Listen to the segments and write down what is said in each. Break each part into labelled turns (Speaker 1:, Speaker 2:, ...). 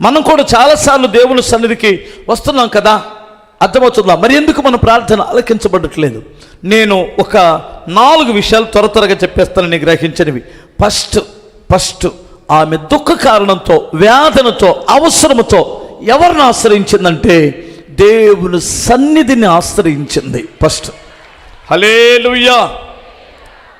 Speaker 1: మనం కూడా చాలాసార్లు దేవుని సన్నిధికి వస్తున్నాం కదా? అర్థమవుతుందా? మరి ఎందుకు మన ప్రార్థన ఆలకించబడట్లేదు? నేను ఒక నాలుగు విషయాలు త్వర త్వరగా చెప్పేస్తానని గ్రహించనివి ఫస్ట్ ఫస్ట్ ఆమె దుఃఖ కారణంతో వేదనతో అవసరముతో ఎవరిని ఆశ్రయించిందంటే దేవుని సన్నిధిని ఆశ్రయించింది. ఫస్ట్. హలేలుయ్యా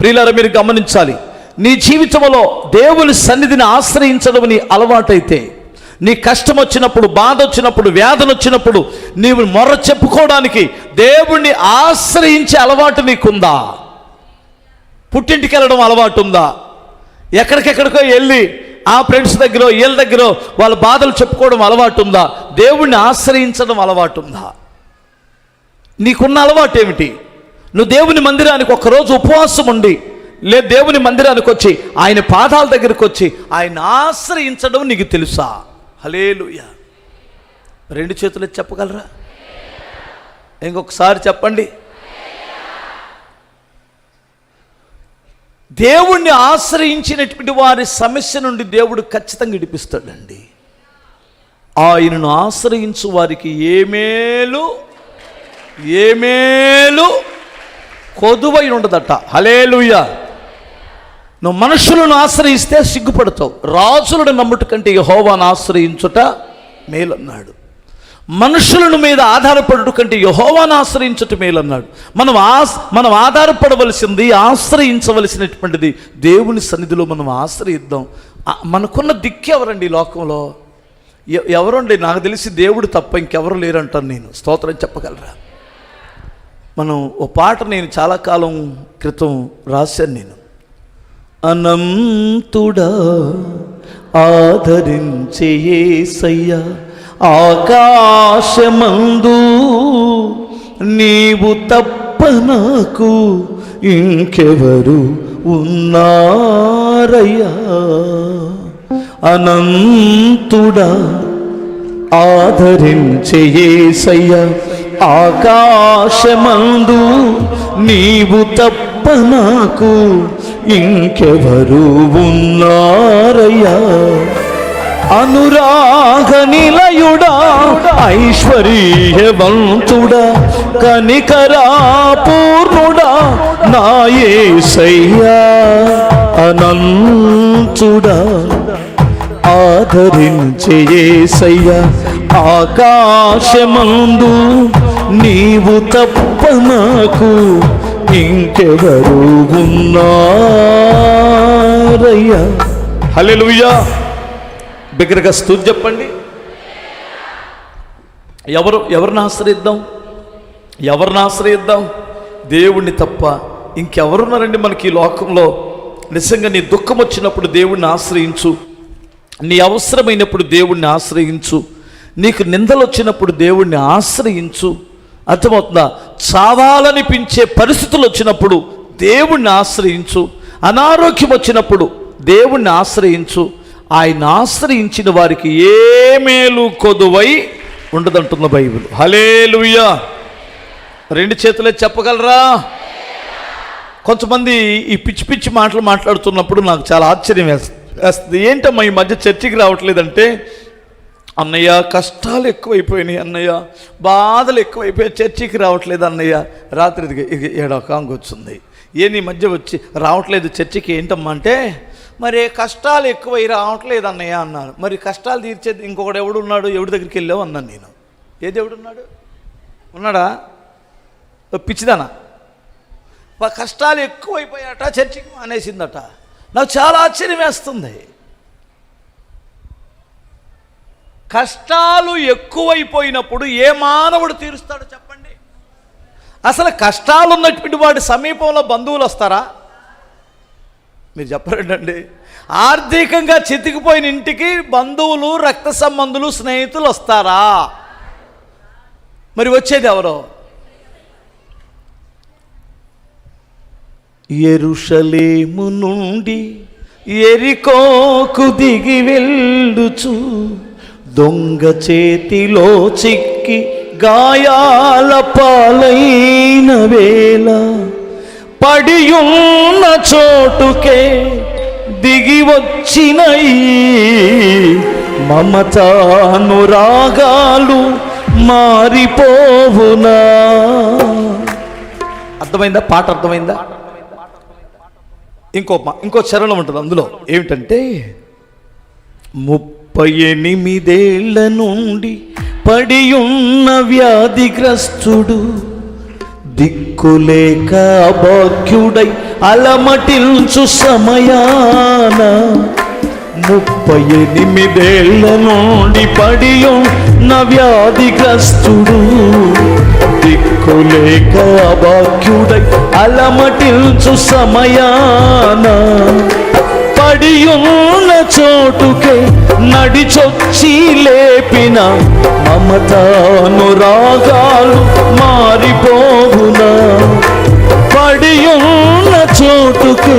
Speaker 1: ప్రియులారా మీరు గమనించాలి. నీ జీవితంలో దేవుని సన్నిధిని ఆశ్రయించడం నీ అలవాటైతే నీ కష్టం వచ్చినప్పుడు బాధ వచ్చినప్పుడు వేదన వచ్చినప్పుడు నీవు మొర్ర చెప్పుకోవడానికి దేవుణ్ణి ఆశ్రయించే అలవాటు నీకుందా? పుట్టింటికి వెళ్ళడం అలవాటు ఉందా ఎక్కడికెక్కడికో వెళ్ళి ఆ ఫ్రెండ్స్ దగ్గర వీళ్ళ దగ్గర వాళ్ళ బాధలు చెప్పుకోవడం అలవాటు ఉందా దేవుణ్ణి ఆశ్రయించడం అలవాటు ఉందా నీకున్న అలవాటు ఏమిటి నువ్వు దేవుని మందిరానికి ఒక్కరోజు ఉపవాసం ఉండి లే దేవుని మందిరానికి వచ్చి ఆయన పాదాల దగ్గరికి వచ్చి ఆయన ఆశ్రయించడం నీకు తెలుసా? హలేలుయ రెండు చేతులు చెప్పగలరా? ఇంకొకసారి చెప్పండి. దేవుణ్ణి ఆశ్రయించినటువంటి వారి సమస్య నుండి దేవుడు ఖచ్చితంగా ఇడిపిస్తాడండి ఆయనను ఆశ్రయించు వారికి ఏమేలు ఏమేలు కొదువై ఉండదట. హలేలుయ్యా నువ్వు మనుషులను ఆశ్రయిస్తే సిగ్గుపడతావు. రాజులను నమ్ముట కంటే యహోవాను ఆశ్రయించుట మేలన్నాడు. మనుషులను మీద ఆధారపడుట కంటే యహోవాను ఆశ్రయించుట మేలన్నాడు. మనం ఆస్ మనం ఆధారపడవలసింది ఆశ్రయించవలసినటువంటిది దేవుని సన్నిధిలో మనం ఆశ్రయిద్దాం. మనకున్న దిక్కు ఎవరండి ఈ లోకంలో? ఎ- ఎవరండి? నాకు తెలిసి దేవుడు తప్ప ఇంకెవరు లేరంటాను నేను. స్తోత్రం చెప్పగలరా? మనం ఓ పాట నేను చాలా కాలం క్రితం రాశాను నేను. అనంతుడా ఆదరించే యేసయ్య ఆకాశమందు నీవు తప్ప నాకు ఇంకెవరు ఉన్నారయ్యా. అనంతుడా ఆదరించే యేసయ్య ఆకాశమందు నీవు తప్ప నాకు ఇంకెవరు ఉన్నారయ్యా? అనురాగ నిలయుడా ఐశ్వర్యవంతుడా కనికరా పూర్ణుడా నాయసయ్యా అనంతుడా. ఆదరించేసయ్య ఆకాశమందు నీవు తప్ప నాకు ఇంకెవరు ఉన్నారయ్యా. హల్లెలూయా. బిగ్గరగా స్థూతి చెప్పండి. ఎవరు ఎవరిని ఆశ్రయిద్దాం? ఎవరిని ఆశ్రయిద్దాం? దేవుణ్ణి తప్ప ఇంకెవరున్నారండి మనకి ఈ లోకంలో? నిజంగా నీ దుఃఖం వచ్చినప్పుడు దేవుణ్ణి ఆశ్రయించు. నీ అవసరమైనప్పుడు దేవుణ్ణి ఆశ్రయించు. నీకు నిందలు వచ్చినప్పుడు దేవుణ్ణి ఆశ్రయించు. అర్థమవుతుందా? చావాలనిపించే పరిస్థితులు వచ్చినప్పుడు దేవుణ్ణి ఆశ్రయించు. అనారోగ్యం వచ్చినప్పుడు దేవుణ్ణి ఆశ్రయించు. ఆయన ఆశ్రయించిన వారికి ఏ మేలు కొదువై ఉండదంటున్న బైబిల్. హలేలుయ్యా రెండు చేతులే చెప్పగలరా? కొంతమంది ఈ పిచ్చి పిచ్చి మాటలు మాట్లాడుతున్నప్పుడు నాకు చాలా ఆశ్చర్యం వేస్తుంది వేస్తుంది. ఏంటమ్మా ఈ మధ్య చర్చికి రావట్లేదంటే అన్నయ్య కష్టాలు ఎక్కువైపోయినాయి అన్నయ్య. బాధలు ఎక్కువైపోయాయి చర్చికి రావట్లేదు అన్నయ్య. రాత్రి ఇది ఇక ఏడొకాంగ వచ్చింది. ఏంది మధ్య వచ్చి రావట్లేదు చర్చికి ఏంటమ్మా అంటే మరి కష్టాలు ఎక్కువై రావట్లేదు అన్నయ్య అన్నారు మరి కష్టాలు తీర్చేది ఇంకొకడు ఎవడు ఉన్నాడు ఎవడి దగ్గరికి వెళ్ళావు అన్నాను నేను. ఏ దేవుడున్నాడు ఉన్నాడా? ఓ పిచ్చిదానా? కష్టాలు ఎక్కువైపోయాట చర్చికి మానేసిందట. నాకు చాలా ఆశ్చర్యం వేస్తుంది. కష్టాలు ఎక్కువైపోయినప్పుడు ఏ మానవుడు తీరుస్తాడు చెప్పండి. అసలు కష్టాలు ఉన్నటువంటి వాడి సమీపంలో బంధువులు వస్తారా? మీరు చెప్పరండి ఆర్థికంగా చితికిపోయిన ఇంటికి బంధువులు రక్త సంబంధులు స్నేహితులు వస్తారా? మరి వచ్చేది ఎవరో? ఎరుషలేము నుండి ఎరికోకు దిగి వెళ్ళుచు. దొంగ చేతిలో చిక్కి గాయాల పాలైన వేళ పడియున్న చోటుకే దిగి వచ్చిన మమతానురాగాలు మారిపోవునా. అర్థమైందా? పాట అర్థమైందా? ఇంకో మా- ఇంకో చరణం ఉంటుంది అందులో. ఏమిటంటే ముప్పై ఎనిమిదేళ్ళ నుండి పడియున్న వ్యాధిగ్రస్తుడు దిక్కులేక అభాగ్యుడై అలమటించు సమయాన ముప్పై ఎనిమిదేళ్ళ నుండి పడియున్న వ్యాధిగ్రస్తుడు దిక్కులేక అభాగ్యుడై అలమటించు సమయాన పడియున్న చోటుకే నడిచొచ్చి లేపిన మమతానురాగాలు మారిపోవునా? పడియున్న చోటుకే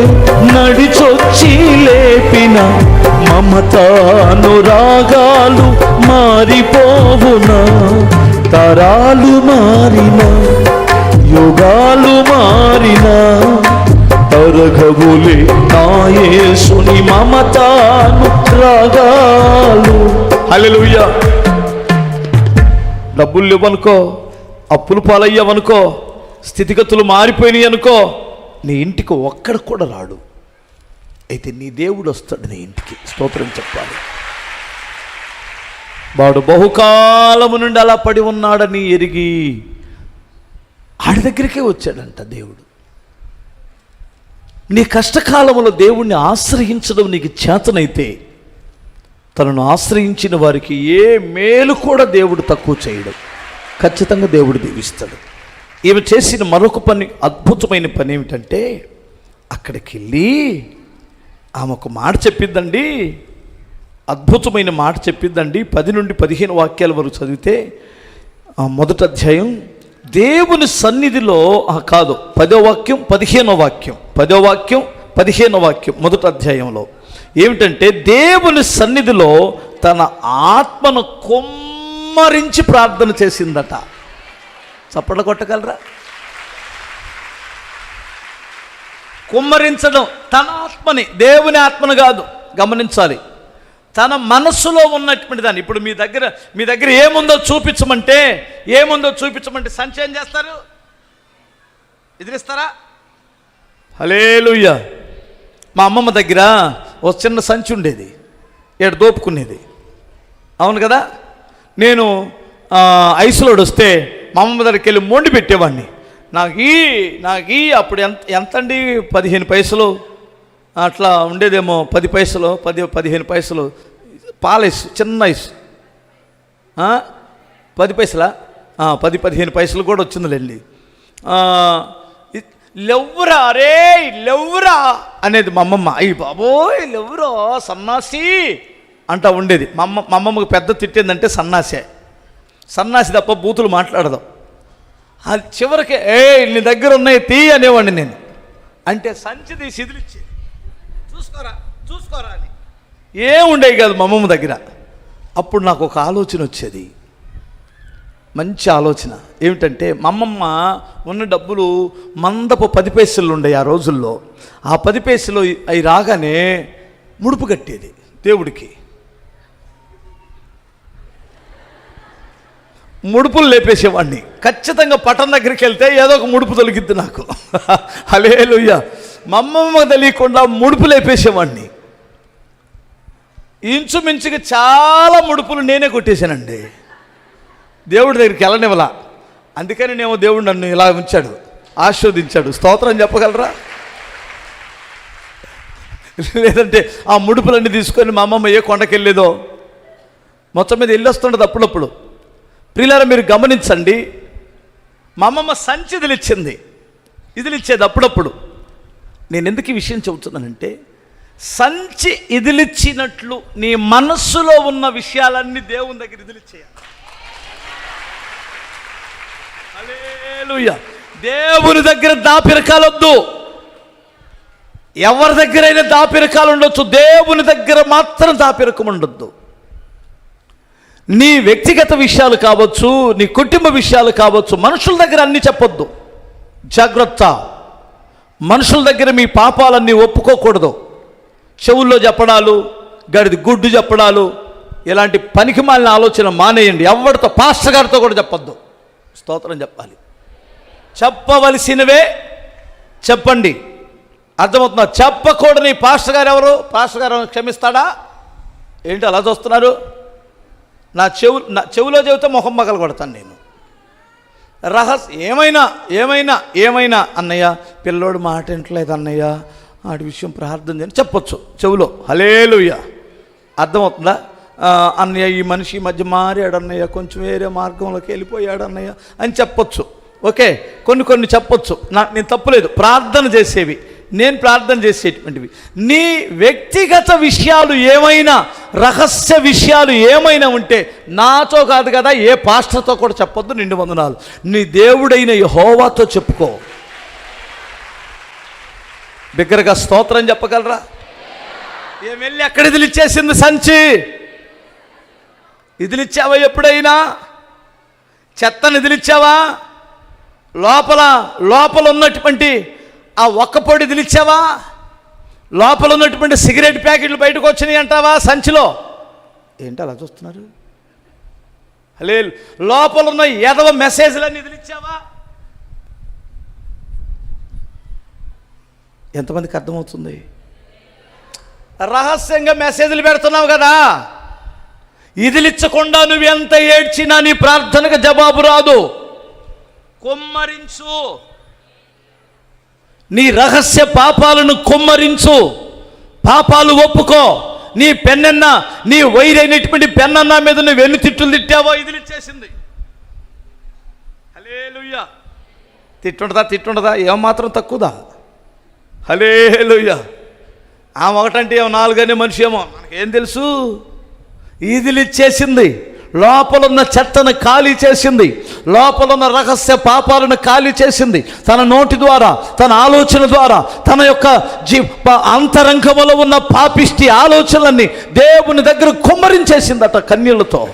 Speaker 1: నడిచొచ్చి లేపిన మమతానురాగాలు మారిపోవునా? తరాలు మారిన యుగాలు మారినా? తరగవులే నాయసుని మమతాను రాగాలు హల్లెలూయా. డబ్బులు లేవనుకో అప్పులు పాలయ్యావనుకో స్థితిగతులు మారిపోయినాయి అనుకో నీ ఇంటికి ఒక్కడ కూడా రాడు. అయితే నీ దేవుడు వస్తాడు నీ ఇంటికి. స్తోత్రం చెప్పాలి. వాడు బహుకాలము నుండి అలా పడి ఉన్నాడని ఎరిగి ఆడి దగ్గరికే వచ్చాడంట దేవుడు. నీ కష్టకాలంలో దేవుణ్ణి ఆశ్రయించడం నీకు చేతనైతే తనను ఆశ్రయించిన వారికి ఏ మేలు కూడా దేవుడు తక్కువ చేయడం. ఖచ్చితంగా దేవుడు దీవిస్తాడు. ఈమె చేసిన మరొక పని అద్భుతమైన పని ఏమిటంటే అక్కడికి వెళ్ళి ఆమె ఒక మాట చెప్పిద్దండి. అద్భుతమైన మాట చెప్పిద్దండి. పది నుండి పదిహేను వాక్యాల వరకు చదివితే మొదటి అధ్యాయం దేవుని సన్నిధిలో కాదు పదో వాక్యం పదిహేనో వాక్యం పదో వాక్యం పదిహేనో వాక్యం మొదటి అధ్యాయంలో. ఏమిటంటే దేవుని సన్నిధిలో తన ఆత్మను కొమ్మరించి ప్రార్థన చేసిందట. చప్పట్లు కొట్టగలరా? కుమ్మరించడం తన ఆత్మని దేవుని ఆత్మను కాదు గమనించాలి. తన మనస్సులో ఉన్నటువంటి దాన్ని. ఇప్పుడు మీ దగ్గర మీ దగ్గర ఏముందో చూపించమంటే ఏముందో చూపించమంటే సంచి ఏం చేస్తారు? ఎదిరిస్తారా? హలేలుయ్య మా అమ్మమ్మ దగ్గర ఒక చిన్న సంచి ఉండేది. ఏడు దోపుకునేది. అవును కదా? నేను ఐసులోడు వస్తే మా అమ్మమ్మ దగ్గరికి వెళ్ళి మొండి పెట్టేవాడిని. నాకు ఈ నాకు ఈ అప్పుడు ఎంత ఎంత అండి పదిహేను పైసలు. అట్లా ఉండేదేమో పది పైసలు పది పదిహేను పైసలు. పాలైస్ చిన్న ఐస్. పది పైసలా? పది పదిహేను పైసలు కూడా వచ్చిందిలేండి. లెవ్వరా అరే లెవ్వరా అనేది మా అమ్మమ్మ. అయ్యి బాబోయ్ లెవ్వరో సన్నాసి అంటా ఉండేది. మా అమ్మ మా అమ్మమ్మకు పెద్ద తిట్టేందంటే సన్నాసే. సన్నాసి తప్ప బూతులు మాట్లాడదు. అది చివరికి ఏ నీ దగ్గర ఉన్నాయి తీ అనేవాడిని నేను. అంటే సంచి తీసి ఇదిలిచ్చేది. చూసుకోరా చూసుకోరా అని. ఏం ఉండేవి కాదు మా అమ్మమ్మ దగ్గర. అప్పుడు నాకు ఒక ఆలోచన వచ్చేది. మంచి ఆలోచన. ఏమిటంటే మా అమ్మమ్మ ఉన్న డబ్బులు మందపు పది పైసలు ఉండే ఆ రోజుల్లో. ఆ పది పైసలు అవి రాగానే ముడుపు కట్టేది దేవుడికి. ముడుపులు లేపేసేవాడిని. ఖచ్చితంగా పట్టణ దగ్గరికి వెళ్తే ఏదో ఒక ముడుపు తొలగిద్ది నాకు. హలేలుయ్య మా అమ్మమ్మ తెలియకుండా ముడుపు లేపేసేవాడిని ఇంచుమించుగా చాలా ముడుపులు నేనే కొట్టేశానండి. దేవుడి దగ్గరికి వెళ్ళనివ్వలా. అందుకని నేను దేవుడు నన్ను ఇలా ఉంచాడు ఆస్వాదించాడు స్తోత్రం చెప్పగలరా? లేదంటే ఆ ముడుపులన్నీ తీసుకొని మా అమ్మమ్మ ఏ కొండకి వెళ్ళేదో. మొత్తం మీద వెళ్ళొస్తుండదు అప్పుడప్పుడు. ప్రియులారా మీరు గమనించండి. మా అమ్మమ్మ సంచి ఇదిలిచ్చింది ఇదిలిచ్చేది అప్పుడప్పుడు. నేను ఎందుకు ఈ విషయం చెబుతున్నానంటే సంచి ఇదిలిచ్చినట్లు నీ మనస్సులో ఉన్న విషయాలన్నీ దేవుని దగ్గర ఇదిలిచ్చేయాలి. దేవుని దగ్గర దాపిరకాలొద్దు. ఎవరి దగ్గరైనా దాపిరకాలు ఉండొచ్చు దేవుని దగ్గర మాత్రం దాపిరకం ఉండొద్దు నీ వ్యక్తిగత విషయాలు కావచ్చు నీ కుటుంబ విషయాలు కావచ్చు మనుషుల దగ్గర అన్ని చెప్పొద్దు. జాగ్రత్త. మనుషుల దగ్గర మీ పాపాలన్నీ ఒప్పుకోకూడదు. చెవుల్లో చెప్పడాలు గడిది గుడ్డు చెప్పడాలు ఇలాంటి పనికి మాలిన ఆలోచన మానేయండి. ఎవరితో పాస్టర్ గారితో కూడా చెప్పొద్దు. స్తోత్రం చెప్పాలి. చెప్పవలసినవే చెప్పండి. అర్థమవుతుందా? చెప్పకూడని పాస్టర్ గారు ఎవరు? పాస్టర్ గారు క్షమిస్తాడా? ఏంటి అలా చూస్తున్నారు? నా చెవు నా చెవిలో చెబితే మొహం మగలు కొడతాను నేను. రహస్ ఏమైనా ఏమైనా ఏమైనా అన్నయ్య పిల్లోడు మాట వింటలేదు అన్నయ్య. ఆడి విషయం ప్రార్థన చేయని చెప్పొచ్చు చెవులో. హలేలుయ్య అర్థమవుతుందా? అన్నయ్య ఈ మనిషి మధ్య మారాడు అన్నయ్య. కొంచెం వేరే మార్గంలోకి వెళ్ళిపోయాడు అన్నయ్య. అని చెప్పొచ్చు. ఓకే? కొన్ని కొన్ని చెప్పొచ్చు. నా నేను తప్పులేదు. ప్రార్థన చేసేవి. నేను ప్రార్థన చేసేటువంటివి. నీ వ్యక్తిగత విషయాలు ఏమైనా రహస్య విషయాలు ఏమైనా ఉంటే నాతో కాదు కదా ఏ పాస్టర్తో కూడా చెప్పొద్దు నిండు వందనాలు. నీ దేవుడైన యెహోవాతో చెప్పుకో. బిగ్గరగా స్తోత్రం చెప్పగలరా? ఏం వెళ్ళి ఎక్కడ ఇదిలిచ్చేసింది సంచి? ఇదిలిచ్చావా ఎప్పుడైనా? చెత్తను ఇదిలిచ్చావా? లోపల లోపల ఉన్నటువంటి ఆ ఒక్క పొడి ఇదిలిచ్చావా లోపల ఉన్నటువంటి సిగరెట్ ప్యాకెట్లు బయటకు వచ్చినాయి అంటావా సంచిలో? ఏంటి అలా చూస్తున్నారు? హలే లోపల ఉన్న ఎదవ మెసేజ్లన్నీ ఇదిలిచ్చావా ఎంతమందికి అర్థమవుతుంది? రహస్యంగా మెసేజ్లు పెడుతున్నావు కదా. ఇదిలిచ్చకుండా నువ్వు ఎంత ఏడ్చినా నీ ప్రార్థనకు జవాబు రాదు. కుమ్మరించు. నీ రహస్య పాపాలను కుమ్మరించు. పాపాలు ఒప్పుకో. నీ పెన్నన్న నీ వైరైనటువంటి పెన్నన్న మీద నువ్వు ఎన్ని తిట్టులు తిట్టావో ఇదిలిచ్చేసింది హలేలుయ్యా తిట్టుండదా తిట్టుండదా? ఏమాత్రం తక్కువదా? హలేలుయ్యా ఆమె ఒకటంటే ఏమో నాలుగనే మనిషి ఏమో మనకేం తెలుసు? ఈదిలిచ్చేసింది లోపలున్న చెత్తను ఖాళీ చేసింది. లోపలున్న రహస్య పాపాలను ఖాళీ చేసింది. తన నోటి ద్వారా తన ఆలోచన ద్వారా తన యొక్క జీ అంతరంగములో ఉన్న పాపిష్టి ఆలోచనలన్నీ దేవుని దగ్గర కుమ్మరించేసిందట కన్యలతో.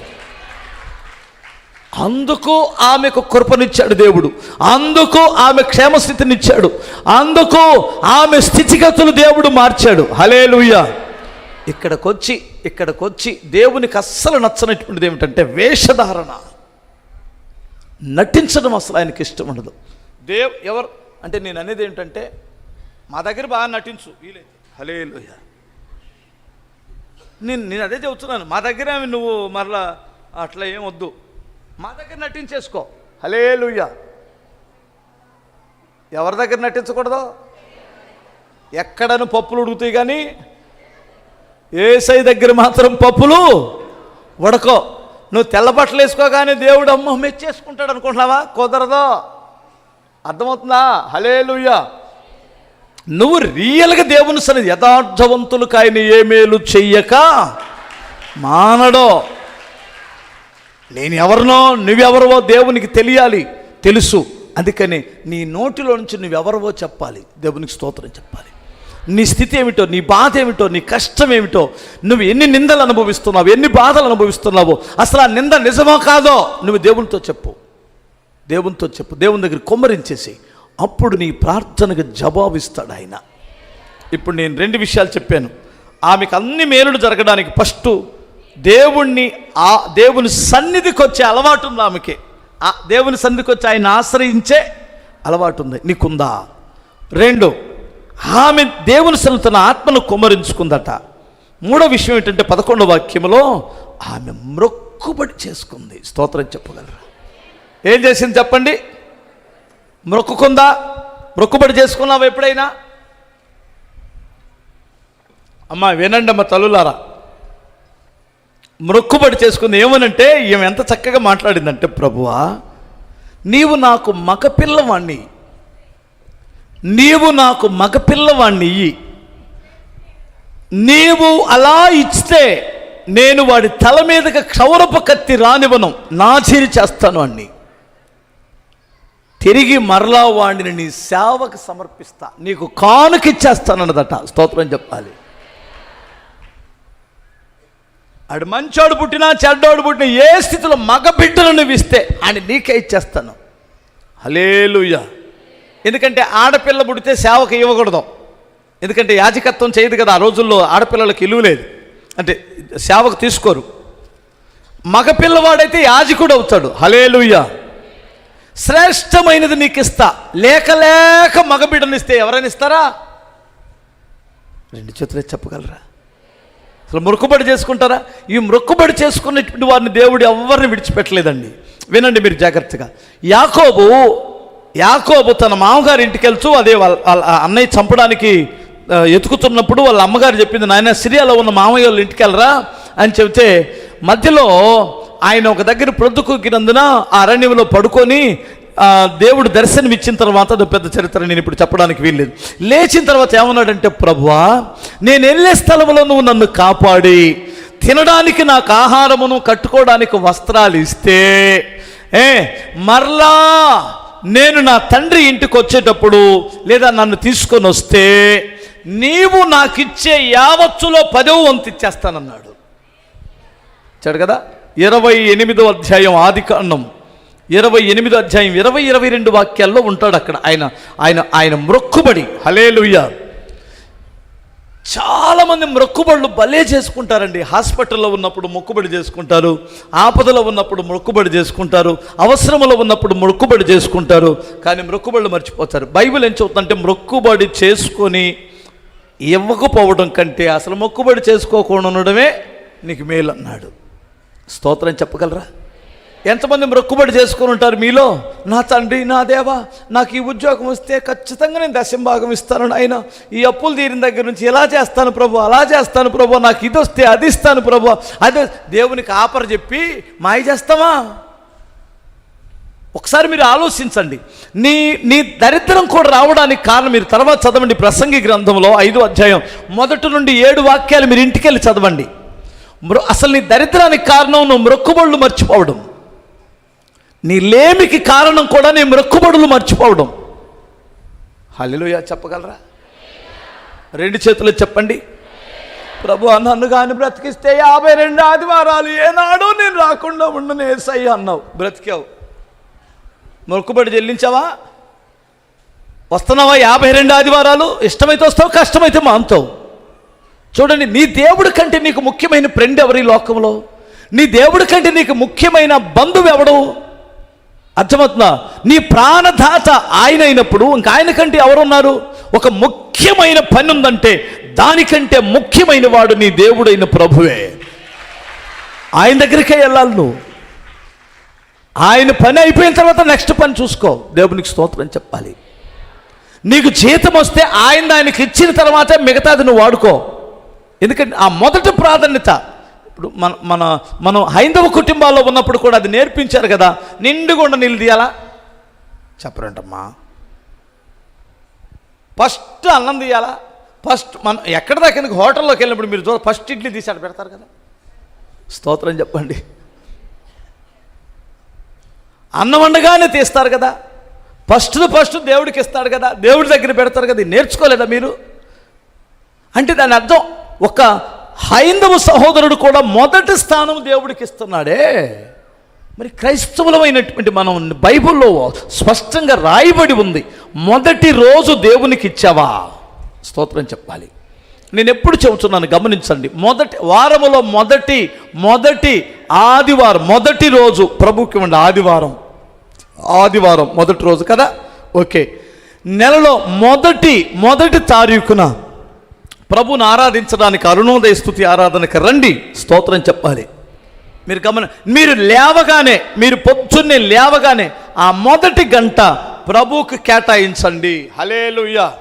Speaker 1: అందుకు ఆమెకు కృపనిచ్చాడు దేవుడు. అందుకు ఆమె క్షేమస్థితినిచ్చాడు. అందుకు ఆమె స్థితిగతులు దేవుడు మార్చాడు. హలేలుయ్య ఇక్కడికొచ్చి ఇక్కడికొచ్చి దేవునికి అస్సలు నచ్చనటువంటిది ఏమిటంటే వేషధారణ. నటించడం అసలు ఆయనకి ఇష్టం ఉండదు. దేవ్ ఎవరు? అంటే నేను అనేది ఏంటంటే మా దగ్గర బాగా నటించు వీలైతే. హలేలుయ్య నేను నేను అదే చెబుతున్నాను మా దగ్గర నువ్వు మరలా అట్లా ఏం వద్దు. మా దగ్గర నటించేసుకో. హలేలుయ్య ఎవరి దగ్గర నటించకూడదు? ఎక్కడను పప్పులు ఉడుకుతాయి కానీ ఏసై దగ్గర మాత్రం పప్పులు ఉడకో నువ్వు తెల్ల బట్టలు వేసుకోగానే దేవుడు అమ్మ మెచ్చేసుకుంటాడు అనుకుంటున్నావా? కుదరదో. అర్థమవుతుందా? హలేలుయ్య నువ్వు రియల్గా దేవుని సన్నిధి యథార్థవంతులకు ఆయన ఏ మేలు చెయ్యక మానడో. నేను ఎవరినో నువ్వెవరవో దేవునికి తెలియాలి తెలుసు. అందుకని నీ నోటిలో నుంచి నువ్వెవరవో చెప్పాలి. దేవునికి స్తోత్రం చెప్పాలి. నీ స్థితి ఏమిటో నీ బాధ ఏమిటో నీ కష్టం ఏమిటో నువ్వు ఎన్ని నిందలు అనుభవిస్తున్నావు ఎన్ని బాధలు అనుభవిస్తున్నావో అసలు ఆ నింద నిజమో కాదో నువ్వు దేవునితో చెప్పు. దేవునితో చెప్పు దేవుని దగ్గర కొమ్మరించేసి అప్పుడు నీ ప్రార్థనకు జవాబిస్తాడు ఆయన. ఇప్పుడు నేను రెండు విషయాలు చెప్పాను. ఆమెకు అన్ని మేలులు జరగడానికి ఫస్ట్ దేవుణ్ణి ఆ దేవుని సన్నిధికి వచ్చే అలవాటు ఉంది ఆమెకి. ఆ దేవుని సన్నిధికి వచ్చి ఆయన ఆశ్రయించే అలవాటు ఉంది. నీకుందా? రెండు ఆమె దేవుని సన్నిధి తన ఆత్మను కుమ్మరించుకుందట. మూడో విషయం ఏంటంటే పదకొండవ వాక్యంలో ఆమె మ్రొక్కుబడి చేసుకుంది. స్తోత్రం చెప్పగలరా? ఏం చేసింది చెప్పండి? మ్రొక్కుకుందా? మ్రొక్కుబడి చేసుకున్నావు ఎప్పుడైనా? అమ్మా వినండి అమ్మ తల్లులారా. మ్రొక్కుబడి చేసుకుంది ఏమనంటే ఈమె ఎంత చక్కగా మాట్లాడిందంటే ప్రభువా నీవు నాకు మగపిల్లవాణ్ణి. నీవు నాకు మగపిల్లవాణ్ణి ఇయ్యి. నీవు అలా ఇస్తే నేను వాడి తల మీదకి క్షౌరపు కత్తి రానివ్వను. నాచిరి చేస్తాను అన్ని. తిరిగి మరలా వాడిని నీ సేవకు సమర్పిస్తా. నీకు కానుకిచ్చేస్తానన్నదట. స్తోత్రం చెప్పాలి. ఆడు మంచోడు పుట్టినా చెడ్డోడు పుట్టినా ఏ స్థితిలో మగ బిడ్డను నువ్వు ఇస్తే ఆయన నీకే ఇచ్చేస్తాను. హలేలుయ్యా ఎందుకంటే ఆడపిల్ల పుడితే సేవకు ఇవ్వకూడదు. ఎందుకంటే యాజకత్వం చేయదు కదా ఆ రోజుల్లో ఆడపిల్లలకు ఇలువ లేదు. అంటే సేవకు తీసుకోరు. మగపిల్లవాడైతే యాజకుడు అవుతాడు. హలేలుయ్య శ్రేష్టమైనది నీకు ఇస్తా. లేక లేక మగబిడ్డనిస్తే ఎవరైనా ఇస్తారా? రెండు చేతులే చెప్పగలరా? అసలు మొక్కుబడి చేసుకుంటారా? ఈ మొక్కుబడి చేసుకునేటువంటి వారిని దేవుడు ఎవరిని విడిచిపెట్టలేదండి. వినండి మీరు జాగ్రత్తగా. యాకోబు యాకోబు తన మామగారి ఇంటికి వెళ్తూ అదే వాళ్ళ వాళ్ళ అన్నయ్య చంపడానికి ఎతుకుతున్నప్పుడు వాళ్ళ అమ్మగారు చెప్పింది నాయన సిరియాలో ఉన్న మామయ్య వాళ్ళ ఇంటికి వెళ్ళరా? అని చెబితే మధ్యలో ఆయన ఒక దగ్గర ప్రొద్దుకుకినందున ఆ అరణ్యంలో పడుకొని దేవుడు దర్శనం ఇచ్చిన తర్వాత అది పెద్ద చరిత్ర నేను ఇప్పుడు చెప్పడానికి వీల్లేదు. లేచిన తర్వాత ఏమన్నాడంటే ప్రభువా నేను వెళ్ళే స్థలంలో నువ్వు నన్ను కాపాడి తినడానికి నాకు ఆహారమును కట్టుకోవడానికి వస్త్రాలు ఇస్తే ఏ మరలా నేను నా తండ్రి ఇంటికి వచ్చేటప్పుడు లేదా నన్ను తీసుకొని వస్తే నీవు నాకిచ్చే యావత్తులో పదవ వంతు ఇచ్చేస్తానన్నాడు. చాడు కదా? ఇరవై ఎనిమిదో అధ్యాయం ఆది కాండం. ఇరవై ఎనిమిదో అధ్యాయం ఇరవై ఇరవై రెండు వాక్యాల్లో ఉంటాడు అక్కడ. ఆయన ఆయన ఆయన మ్రొక్కుబడి హలేలుయ్య చాలామంది మొక్కుబడులు భలే చేసుకుంటారండి. హాస్పిటల్లో ఉన్నప్పుడు మొక్కుబడి చేసుకుంటారు. ఆపదలో ఉన్నప్పుడు మొక్కుబడి చేసుకుంటారు. అవసరములో ఉన్నప్పుడు మొక్కుబడి చేసుకుంటారు. కానీ మొక్కుబడులు మర్చిపోతారు. బైబిల్ ఏం చెబుతుందంటే మొక్కుబడి చేసుకొని ఇవ్వకపోవడం కంటే అసలు మొక్కుబడి చేసుకోకుండా ఉండడమే నీకు మేలు అన్నాడు స్తోత్రం చెప్పగలరా? ఎంతమంది మొక్కుబడి చేసుకొని ఉంటారు మీలో? నా తండ్రి నా దేవా నాకు ఈ ఉద్యోగం వస్తే ఖచ్చితంగా నేను దశంభాగం ఇస్తాను ఆయన ఈ అప్పులు తీరిన దగ్గర నుంచి ఎలా చేస్తాను ప్రభు? అలా చేస్తాను ప్రభు. నాకు ఇది వస్తే అది ఇస్తాను ప్రభు. అదే దేవునికి ఆపర చెప్పి మాయ చేస్తామా ఒకసారి మీరు ఆలోచించండి. నీ నీ దరిద్రం కూడా రావడానికి కారణం మీరు తర్వాత చదవండి ప్రసంగి గ్రంథంలో ఐదు అధ్యాయం. మొదటి నుండి ఏడు వాక్యాలు మీరు ఇంటికెళ్ళి చదవండి. అసలు నీ దరిద్రానికి కారణం నువ్వు మొక్కుబళ్ళు మర్చిపోవడం. నీ లేమికి కారణం కూడా నీ మొక్కుబడులు మర్చిపోవడం. హల్లెలూయా చెప్పగలరా? రెండు చేతులు చెప్పండి. ప్రభు నన్ను కానీ బ్రతికిస్తే యాభై రెండు ఆదివారాలు ఏనాడో నేను రాకుండా ఉండను ఏసయ్య అన్నావు. బ్రతికావు. మొక్కుబడి చెల్లించావా వస్తున్నావా యాభై రెండు ఆదివారాలు? ఇష్టమైతే వస్తావు కష్టమైతే మాంతావు. చూడండి నీ దేవుడి కంటే నీకు ముఖ్యమైన ఫ్రెండ్ ఎవరు ఈ లోకంలో? నీ దేవుడి కంటే నీకు ముఖ్యమైన బంధువు ఎవడు? అర్థమవుతుందా? నీ ప్రాణదాత ఆయన అయినప్పుడు ఇంకా ఆయన కంటే ఎవరున్నారు? ఒక ముఖ్యమైన పని ఉందంటే దానికంటే ముఖ్యమైన వాడు నీ దేవుడైన ప్రభువే. ఆయన దగ్గరికే వెళ్ళాలి నువ్వు. ఆయన పని అయిపోయిన తర్వాత నెక్స్ట్ పని చూసుకో. దేవునికి స్తోత్రం చెప్పాలి. నీకు జీతం వస్తే ఆయన ఆయనకి ఇచ్చిన తర్వాతే మిగతాది నువ్వు వాడుకో. ఎందుకంటే ఆ మొదటి ప్రాధాన్యత ఇప్పుడు మన మన మనం హైందవ కుటుంబాల్లో ఉన్నప్పుడు కూడా అది నేర్పించారు కదా. నిండుగుండ నిలదీయాలా తీయాలా? చెప్పరంటమ్మా. ఫస్ట్ అన్నం తీయాలా? ఫస్ట్ మనం ఎక్కడ దాకా హోటల్లోకి వెళ్ళినప్పుడు మీరు చూడ ఫస్ట్ ఇడ్లీ తీసాడు పెడతారు కదా. స్తోత్రం చెప్పండి. అన్నం వండగానే తీస్తారు కదా. ఫస్ట్ ఫస్ట్ దేవుడికి ఇస్తాడు కదా. దేవుడి దగ్గర పెడతారు కదా. నేర్చుకోలేదా మీరు? అంటే దాని అర్థం ఒక హైందవ సహోదరుడు కూడా మొదటి స్థానం దేవుడికి ఇస్తున్నాడే మరి క్రైస్తవులమైనటువంటి మనం బైబిల్లో స్పష్టంగా రాయబడి ఉంది. మొదటి రోజు దేవునికి ఇచ్చావా స్తోత్రం చెప్పాలి. నేను ఎప్పుడు చెబుతున్నాను గమనించండి. మొదటి వారములో మొదటి మొదటి ఆదివారం మొదటి రోజు ప్రభుకి ఉండే ఆదివారం. ఆదివారం మొదటి రోజు కదా? ఓకే. నెలలో మొదటి మొదటి తారీఖున ప్రభుని ఆరాధించడానికి అరుణోదయ స్థుతి ఆరాధనకి రండి. స్తోత్రం చెప్పాలి. మీరు గమన మీరు లేవగానే మీరు పొద్దున్నే లేవగానే ఆ మొదటి గంట ప్రభువుకి కేటాయించండి. హలేలుయ్య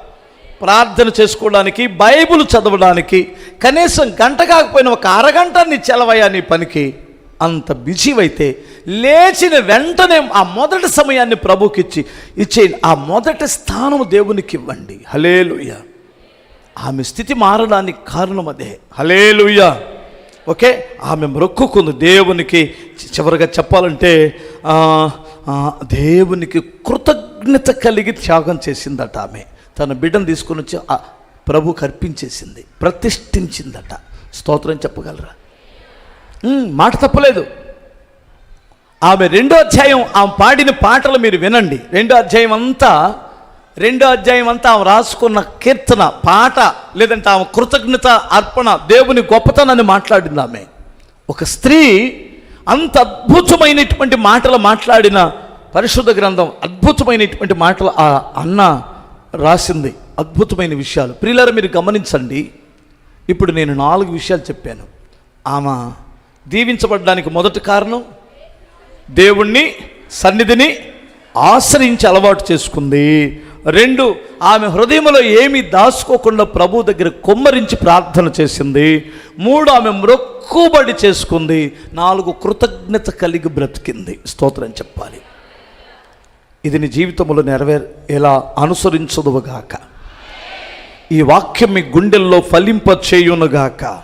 Speaker 1: ప్రార్థన చేసుకోవడానికి బైబిల్ చదవడానికి కనీసం గంట కాకపోయినా ఒక అరగంట నీ చెలవయ్యా నీ పనికి అంత బిజీవైతే లేచిన వెంటనే ఆ మొదటి సమయాన్ని ప్రభుకిచ్చి ఇచ్చే ఆ మొదటి స్థానం దేవునికి ఇవ్వండి. హలేలుయ్యా ఆమె స్థితి మారడానికి కారణం అదే. Hallelujah okay? ఆమె మొక్కుకుంది దేవునికి చివరిగా చెప్పాలంటే దేవునికి కృతజ్ఞత కలిగి త్యాగం చేసిందట ఆమె. తన బిడ్డను తీసుకొని వచ్చి ఆ ప్రభుకి అర్పించేసింది. ప్రతిష్ఠించిందట. స్తోత్రం చెప్పగలరా? మాట తప్పలేదు. ఆమె రెండో అధ్యాయం ఆమె పాడిన పాటలు మీరు వినండి. రెండో అధ్యాయం అంతా రెండో అధ్యాయం అంతా ఆమె రాసుకున్న కీర్తన పాట లేదంటే ఆమె కృతజ్ఞత అర్పణ దేవుని గొప్పతనాన్ని మాట్లాడింది ఆమె. ఒక స్త్రీ అంత అద్భుతమైనటువంటి మాటలు మాట్లాడిన పరిశుద్ధ గ్రంథం అద్భుతమైనటువంటి మాటలు ఆ అన్న రాసింది. అద్భుతమైన విషయాలు. ప్రియులారు మీరు గమనించండి. ఇప్పుడు నేను నాలుగు విషయాలు చెప్పాను. ఆమె దీవించబడడానికి మొదటి కారణం దేవుణ్ణి సన్నిధిని ఆశ్రయించి అలవాటు చేసుకుంది. రెండు ఆమె హృదయంలో ఏమీ దాచుకోకుండా ప్రభు దగ్గర కొమ్మరించి ప్రార్థన చేసింది. మూడు ఆమె మ్రొక్కుబడి చేసుకుంది. నాలుగు కృతజ్ఞత కలిగి బ్రతికింది. స్తోత్రం చెప్పాలి. ఇది నీ జీవితంలో నెరవేర్ ఎలా అనుసరించదువుగాక ఈ వాక్యం మీ గుండెల్లో ఫలింప చేయునుగాక